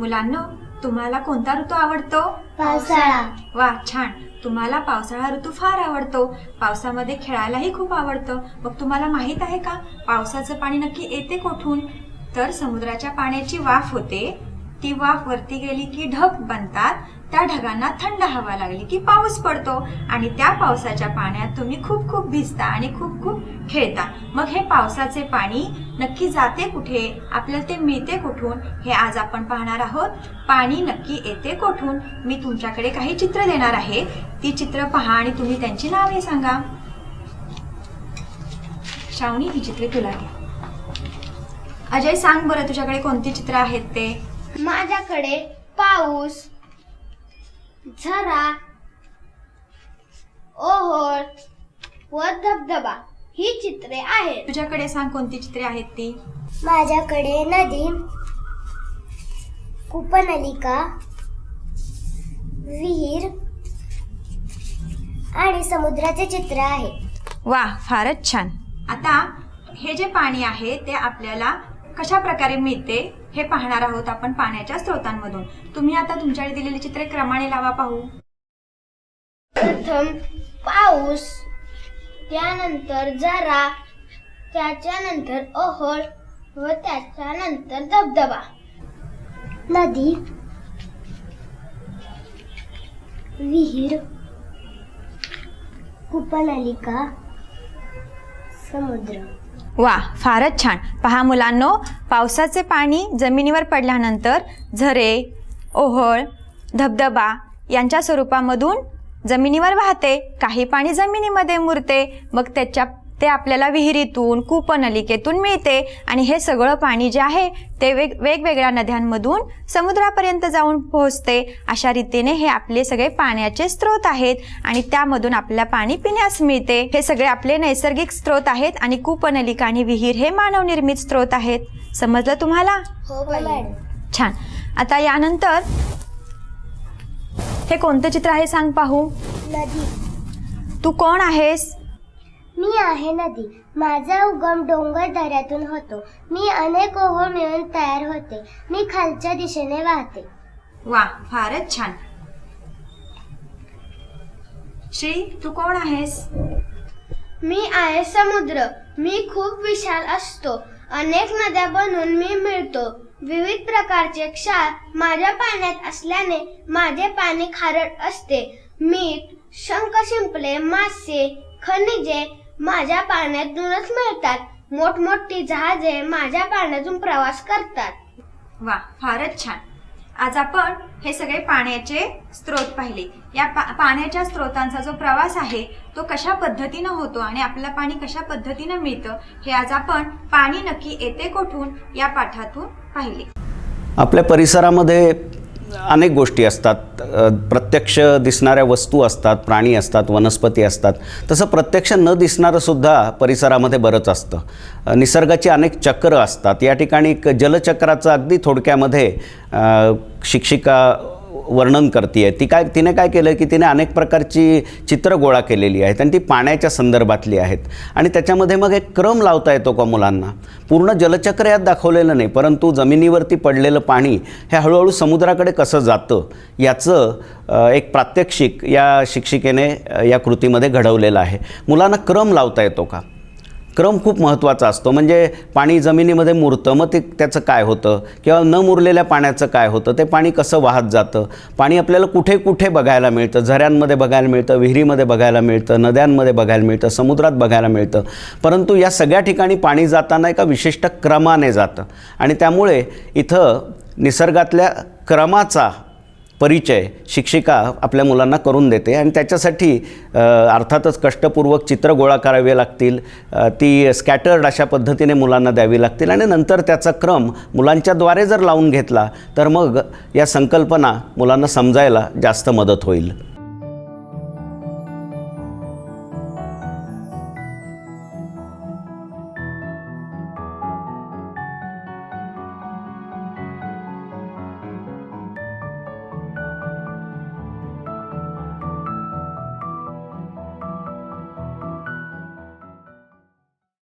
मुलांनो तुम्हाला कोणता ऋतू आवडतो? पावसाळा. वा छान. तुम्हाला पावसाळा ऋतू फार आवडतो. पावसामध्ये खेळायलाही खूप आवडतं. मग तुम्हाला माहीत आहे का? पावसाचं पाणी नक्की येते कोठून? तर समुद्राच्या पाण्याची वाफ होते. ती वाफ वरती गेली की ढग बनतात. त्या ढगांना थंड हवा लागली की पाऊस पडतो आणि त्या पावसाच्या पाण्यात तुम्ही खूप खूप भिजता आणि खूप खूप खेळता. मग हे पावसाचे पाणी नक्की जाते कुठे? आपल्याला ते मिळते कुठून? हे आज आपण पाहणार आहोत. पाणी नक्की येते कुठून? मी तुमच्याकडे काही चित्र देणार आहे. ती चित्र पहा आणि तुम्ही त्यांची नावे सांगा. श्रावणी ही चित्रे तुला घ्या अजय सांग बरं तुझ्याकडे कोणती चित्र आहेत ते? माझ्याकडे पाऊस झरा ओहोळ व धबधबा ही चित्रे आहेत. तुझ्याकडे सांग कोणती चित्रे आहेत ती? माझ्याकडे नदी कूपनलिका विहीर आणि समुद्राचे चित्र आहे. वा फारच छान. आता हे जे पाणी आहे ते आपल्याला कशा प्रकारे मिळते? हे पाहणार आहोत आपण पाण्याच्या स्रोतांमधून. तुम्ही आता तुमच्याकडे दिलेली चित्रे क्रमाने लावा पाहू. प्रथम पाऊस त्यानंतर झरा त्याच्यानंतर ओहोळ व त्याच्यानंतर धबधबा. नदी विहीर कुपनालिका समुद्र. वा फारच छान. पहा मुलांनो पावसाचे पाणी जमिनीवर पडल्यानंतर झरे ओहळ धबधबा यांच्या स्वरूपामधून जमिनीवर वाहते. काही पाणी जमिनीमध्ये मुरते मग त्याच्या ते आपल्याला विहिरीतून कूपनलिकेतून मिळते. आणि हे सगळं पाणी जे आहे ते वेग वेगवेगळ्या नद्यांमधून समुद्रापर्यंत जाऊन पोहोचते. अशा रीतीने हे आपले सगळे पाण्याचे स्रोत आहेत आणि त्यामधून आपल्याला पाणी पिण्यास मिळते. हे सगळे आपले नैसर्गिक स्रोत आहेत आणि कूपनलिका आणि विहीर हे मानवनिर्मित स्रोत आहेत. समजलं तुम्हाला? हो छान. आता यानंतर हे कोणतं चित्र आहे सांग पाहू. नदी. तू कोण आहेस? मी आहे नदी. माझा उगम डोंगर दऱ्यातून होतो. मी अनेक ओहोळ मिळून तयार होते. मी खालच्या दिशेने वाहते. वा फारच छान. श्री तू कोण आहेस? मी आहे समुद्र. मी खूप विशाल असतो. अनेक नद्या बनवून मी मिळतो. विविध प्रकारचे क्षार माझ्या पाण्यात असल्याने माझे पाणी खारट असते. मीठ शंख शिंपले मासे खनिजे माझ्या पाण्यातूनच मिळतात. मोठमोठी जहाजे माझ्या पाण्यातून प्रवास करतात. वा फारच छान. आज आपण हे सगळे पाण्याचे स्रोत पाहिले. या पा पाण्याच्या स्रोतांचा जो प्रवास आहे तो कशा पद्धतीनं होतो आणि आपल्याला पाणी कशा पद्धतीनं मिळतं हे आज आपण पाणी नक्की येते कोठून या पाठातून पाहिले. आपल्या परिसरामध्ये अनेक गोष्टी असतात. प्रत्यक्ष दिसणाऱ्या वस्तू असतात प्राणी असतात वनस्पती असतात. तसं प्रत्यक्ष न दिसणारंसुद्धा परिसरामध्ये बरंच असतं. निसर्गाची अनेक चक्र असतात. या ठिकाणी एक जलचक्राचं अगदी थोडक्यामध्ये शिक्षिका वर्णन करते ती काय तिने काय केलं की तिने अनेक प्रकारची चित्र गोळा केलेली आहेत आणि ती पाण्याच्या संदर्भातली आहेत. आणि त्याच्यामध्ये मग एक क्रम लावता येतो का मुलांना? पूर्ण जलचक्र यात दाखवलेलं नाही परंतु जमिनीवरती पडलेलं पाणी हे हळूहळू समुद्राकडे कसं जातं याचं एक प्रात्यक्षिक या शिक्षिकेने या कृतीमध्ये घडवलेलं आहे. मुलांना क्रम लावता येतो का? क्रम खूप महत्त्वाचा असतो. म्हणजे पाणी जमिनीमध्ये मुरतं मग ते त्याचं काय होतं? किंवा न मुरलेल्या पाण्याचं काय होतं? ते पाणी कसं वाहत जातं? पाणी आपल्याला कुठे कुठे बघायला मिळतं? झऱ्यांमध्ये बघायला मिळतं विहिरीमध्ये बघायला मिळतं नद्यांमध्ये बघायला मिळतं समुद्रात बघायला मिळतं. परंतु या सगळ्या ठिकाणी पाणी जाताना एका विशिष्ट क्रमाने जातं. आणि त्यामुळे इथं निसर्गातल्या क्रमाचा परिचय शिक्षिका आपल्या मुलांना करून देते आणि त्याच्यासाठी अर्थातच कष्टपूर्वक चित्र गोळा करावे लागतील. ती स्कॅटर्ड अशा पद्धतीने मुलांना द्यावी लागतील आणि नंतर त्याचा क्रम मुलांच्याद्वारे जर लावून घेतला तर मग या संकल्पना मुलांना समजायला जास्त मदत होईल.